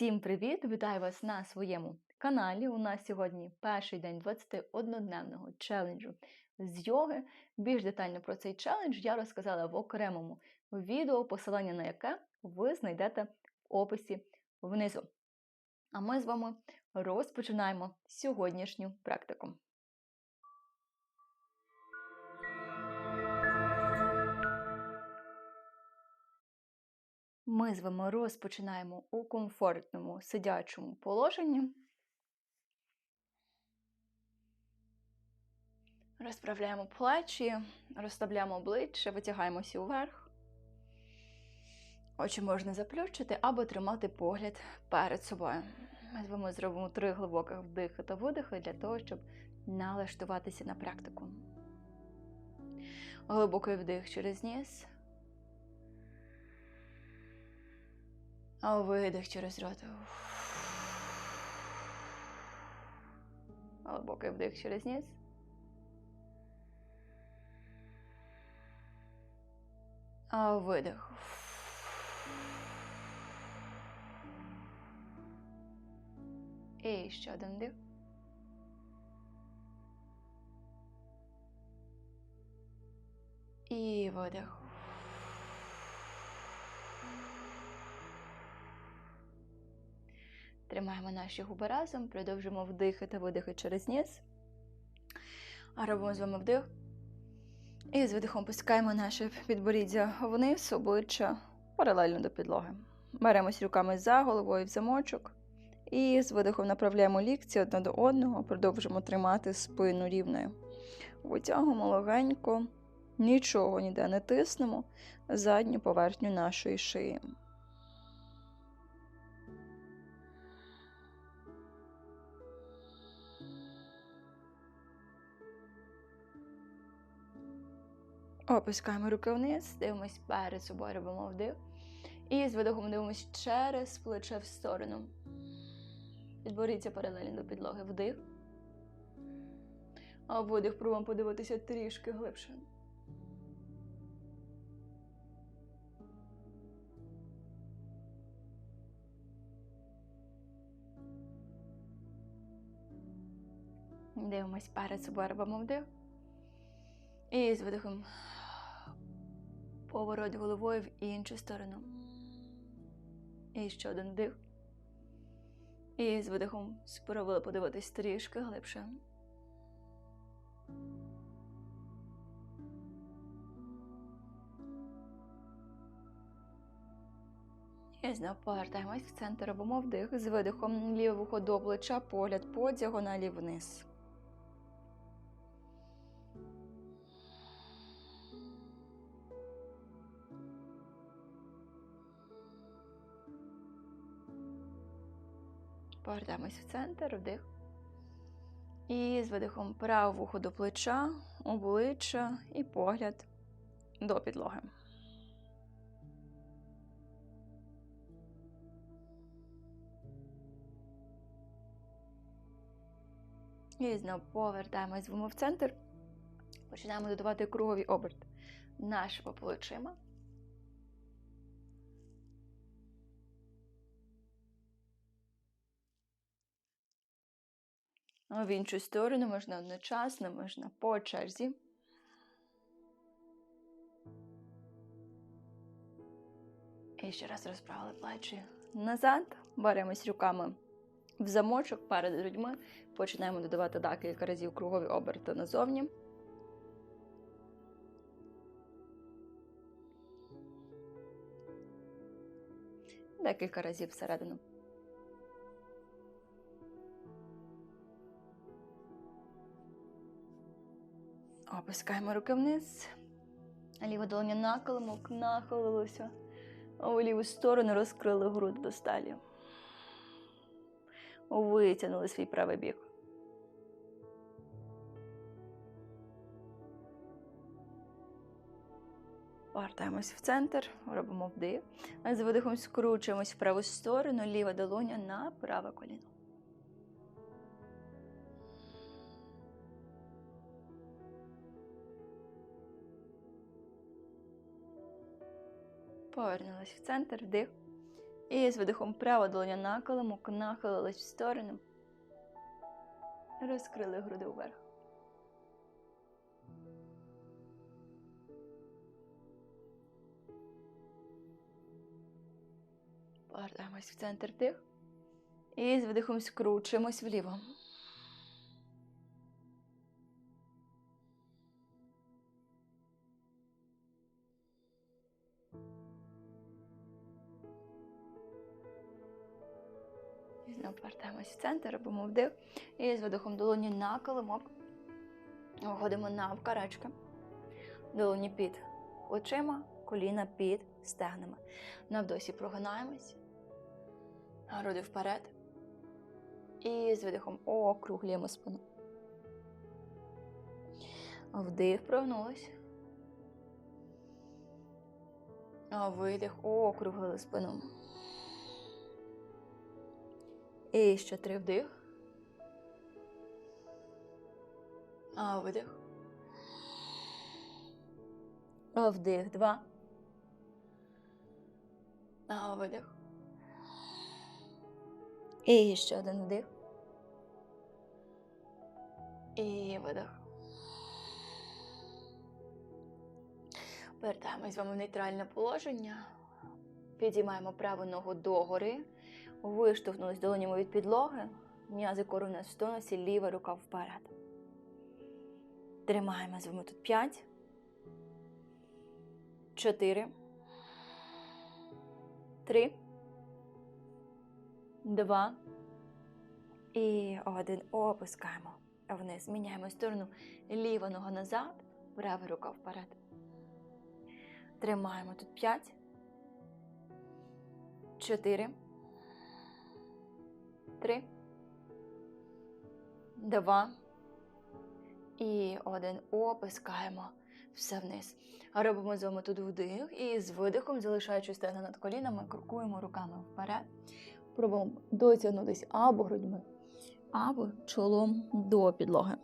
Всім привіт! Вітаю вас на своєму каналі. У нас сьогодні перший день 21-дневного челенджу з йоги. Більш детально про цей челендж я розказала в окремому відео, посилання на яке ви знайдете в описі внизу. А ми з вами розпочинаємо сьогоднішню практику. Ми з вами розпочинаємо у комфортному сидячому положенні. Розправляємо плечі, розставляємо обличчя, витягаємося вверх. Очі можна заплющити або тримати погляд перед собою. Ми з вами зробимо три глибоких вдихи та видихи для того, щоб налаштуватися на практику. Глибокий вдих через ніс. А видих через рот. Глибокий вдих через ніс. А видих. І ще один вдих. І видих. Тримаємо наші губи разом, продовжуємо вдихи та видихи через ніс. А робимо з вами вдих. І з видихом пускаємо наше підборіддя вниз, обличчя паралельно до підлоги. Беремось руками за головою в замочок. І з видихом направляємо лікці одне до одного, продовжуємо тримати спину рівною. Витягуємо легенько, нічого ніде не тиснемо задню поверхню нашої шиї. Опускаємо руки вниз, дивимось перед собою, робимо вдих. І з видихом дивимось через плече в сторону. Підборіться паралельно до підлоги. Вдих. А видих пробуємо подивитися трішки глибше. Дивимось перед собою, робимо вдих. І з видихом поворот головою в іншу сторону. І ще один вдих. І з видихом спробували подивитись трішки глибше. І знову повертаємось в центр, робимо вдих з видихом ліве вухо до плеча, погляд по діагоналі вниз. Повертаємось в центр, вдих. І з видихом праве вухо до плеча, обличчя і погляд до підлоги. І знову повертаємось в центр. Починаємо додавати круговий оберт нашого плечима. В іншу сторону можна одночасно, можна по черзі. І ще раз розправили плечі назад. Беремось руками в замочок перед грудьми. Починаємо додавати декілька разів кругові оберти назовні. Декілька разів всередину. Опускаємо руки вниз. Ліва долоня на килимок нахилилося. У ліву сторону розкрили груди до сталі. Витягнули свій правий бік. Повертаємось в центр, робимо вдих. З видихом скручуємось в праву сторону, ліва долоня на праве коліно. Повернулась в центр, вдих. І з видихом права долоня на килимок, нахилились в сторону. Розкрили груди вверх. Повертаємось в центр вдих. І з видихом скручуємось вліво. Знову повертаємось в центр, робимо вдих. І з видихом долоні на килимок. Виходимо на вкарачки. Долоні під очима, коліна під стегнами. На вдосі прогинаємось. Груди вперед. І з видихом округлюємо спину. Вдих, прогнулись. Видих, округлили спину. І ще три вдих. А видих. А вдих, два. А видих. І ще один вдих. І видих. Повертаємось з вами в нейтральне положення. Підіймаємо праву ногу догори. Виштовхнулись долонями від підлоги. М'язи корони в тонусі, ліва рука вперед. Тримаємо з вами тут 5. 4. 3. Два. І один. Опускаємо. Вниз. Міняємо сторону. Ліва нога назад, права рука вперед. Тримаємо тут 5. 4. 3. 2. І один. Опускаємо все вниз. Робимо з вами тут вдих і з видихом, залишаючи стегна над колінами, крокуємо руками вперед. Пробуємо дотягнутися або грудьми, або чолом до підлоги.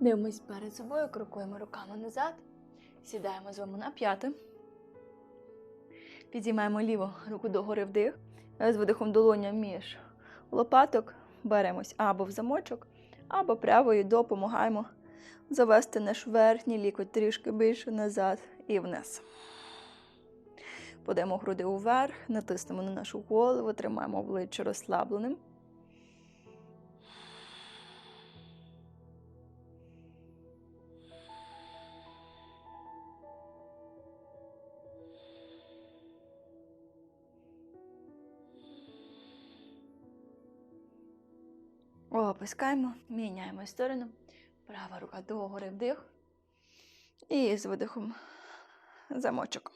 Дивимось перед собою, крокуємо руками назад, сідаємо з вами на п'яти. Підіймаємо ліву руку догори вдих. З видихом долоня між лопаток беремось або в замочок, або правою допомагаємо завести наш верхній лікоть трішки більше назад і вниз. Подаємо груди уверх, натиснемо на нашу голову, тримаємо обличчя розслабленим. Опускаємо, міняємо сторону. Права рука догори вдих. І з видихом замочок.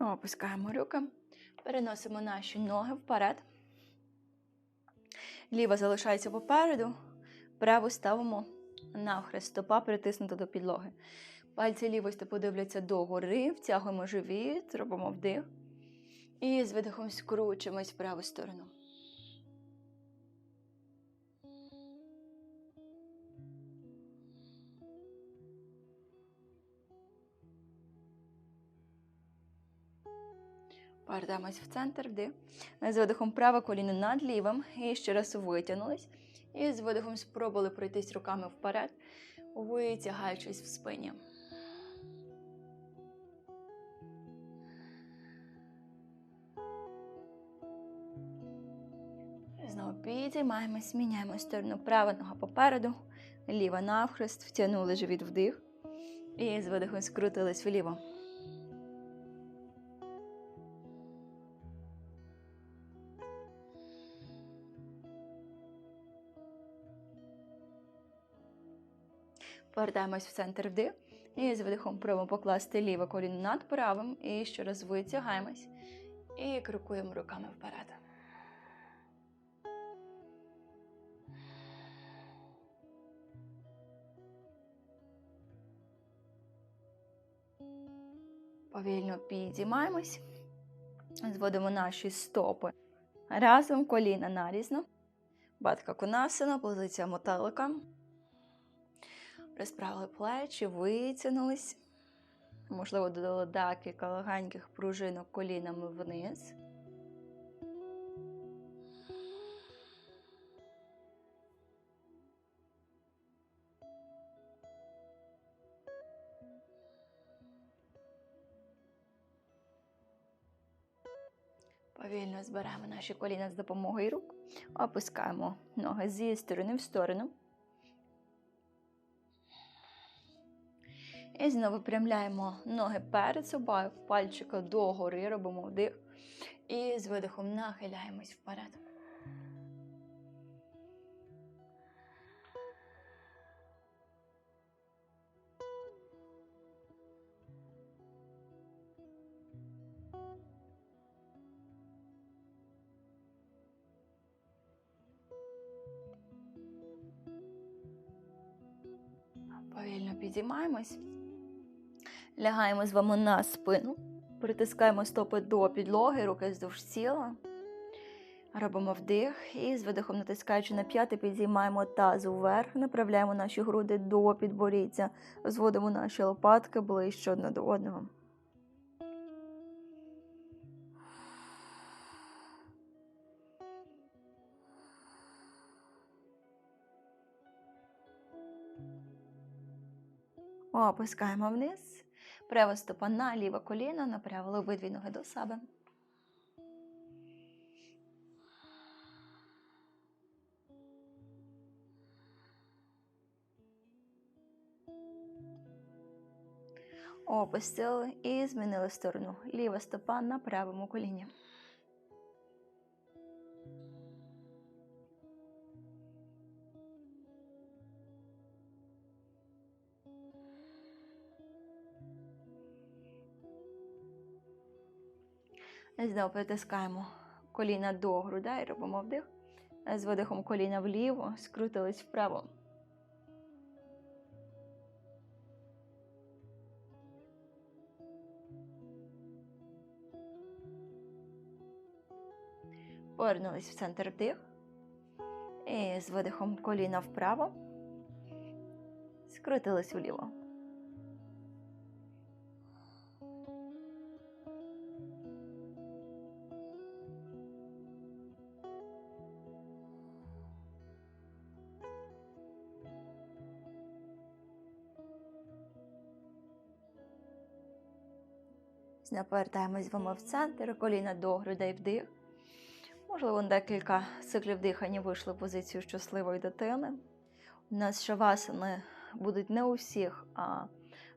Опускаємо руки, переносимо наші ноги вперед. Ліва залишається попереду, праву ставимо навхрест, стопа притиснута до підлоги. Пальці лівої стопи дивляться догори, втягуємо живіт, робимо вдих. І з видихом скручуємось в праву сторону. Повертаємось в центр, вдих. З видихом праве коліно над лівим. І ще раз витягнулись. І з видихом спробували пройтись руками вперед, витягаючись в спині. Знову підіймаємось, міняємо сторону права нога попереду, ліва навхрест, втягнули живіт вдих. І з видихом скрутились вліво. Повертаємось в центр вдих. І з видихом пробуємо покласти ліве коліно над правим. І ще раз витягаємось. І крокуємо руками вперед. Повільно підіймаємось. Зводимо наші стопи разом, коліна нарізно. Батка конасина, позиція мотелика. Розправили плечі, витягнулись. Можливо, додали декілька легеньких пружинок колінами вниз. Повільно зберемо наші коліна з допомогою рук, опускаємо ноги зі сторони в сторону. І знову випрямляємо ноги перед собою, пальчика догори, робимо вдих. І з видихом нахиляємось вперед. Повільно підіймаємось. Лягаємо з вами на спину. Притискаємо стопи до підлоги, руки вздовж тіла. Робимо вдих і з видихом, натискаючи на п'яти, підіймаємо таз вверх, направляємо наші груди до підборіддя, зводимо наші лопатки ближче одне до одного. Опускаємо вниз. Права стопа на ліве коліно, направили обидві ноги до себе. Опустили і змінили сторону. Ліва стопа на правому коліні. Знову притискаємо коліна до грудей, робимо вдих. З видихом коліна вліво, скрутились вправо. Повернулись в центр вдих. І з видихом коліна вправо. Скрутились вліво. Знову повертаємось вами в центр, коліна до грудей вдих. Можливо, декілька циклів дихання вийшли в позицію щасливої дитини. У нас шавасани будуть не у всіх а,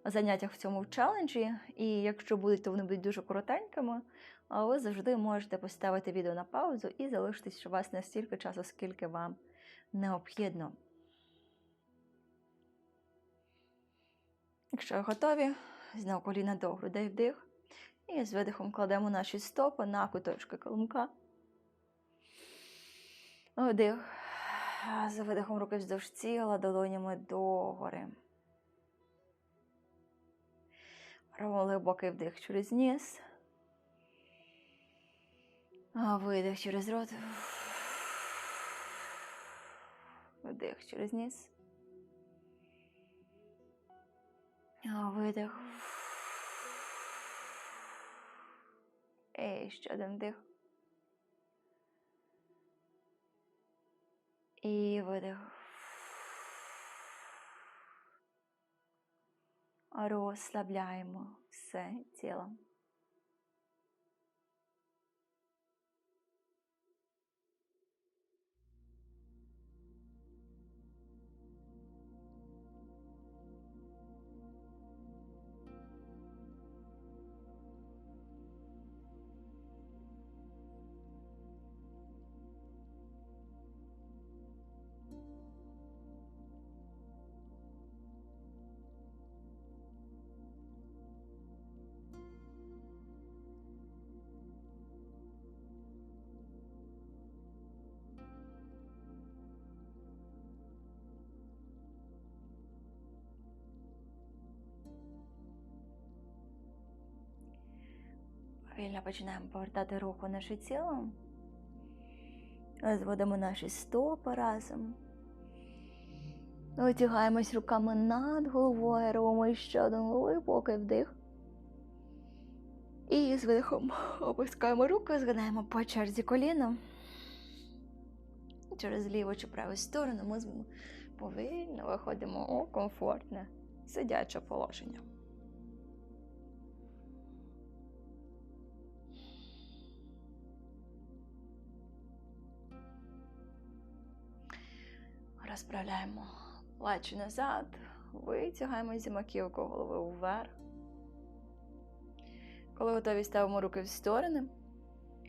заняттях в цьому челенджі, і якщо будуть, то вони будуть дуже коротенькими. А ви завжди можете поставити відео на паузу і залишитись шавас на стільки часу, скільки вам необхідно. Якщо готові, знову коліна до грудей вдих. І з видихом кладемо наші стопи на куточки килимка. Вдих. За видихом руки вздовж тіла, долонями догори. Робимо глибокий вдих через ніс. Видих через рот. Вдих через ніс. Видих. І ще один вдих. І видих. Розслабляємо все тіло. Повільно починаємо повертати руку в наше тіло. Зводимо наші стопи разом. Витягаємось руками над головою, робимо ще один глибокий вдих. І з видихом опускаємо руки, згинаємо по черзі коліна. Через ліву чи праву сторону ми повільно виходимо у комфортне сидяче положення. Розправляємо плечі назад, витягаємо зі маківку голови вверх. Коли готові, ставимо руки в сторони.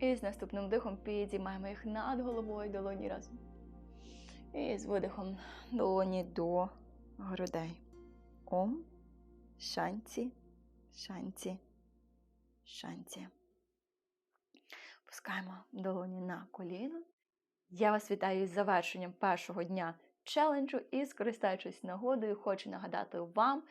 І з наступним вдихом підіймаємо їх над головою долоні разом. І з видихом долоні до грудей. Ом, шанці, шанці, шанці. Пускаємо долоні на коліно. Я вас вітаю із завершенням першого дня челенджу і, скористаючись нагодою, хочу нагадати вам,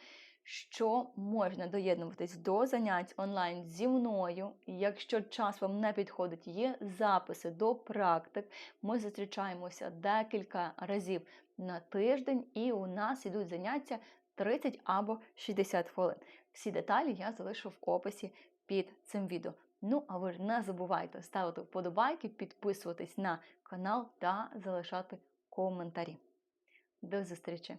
що можна доєднуватись до занять онлайн зі мною. Якщо час вам не підходить, є записи до практик. Ми зустрічаємося декілька разів на тиждень, і у нас ідуть заняття 30 або 60 хвилин. Всі деталі я залишу в описі під цим відео. Ну, а ви ж не забувайте ставити вподобайки, підписуватись на канал та залишати коментарі. До зустрічі!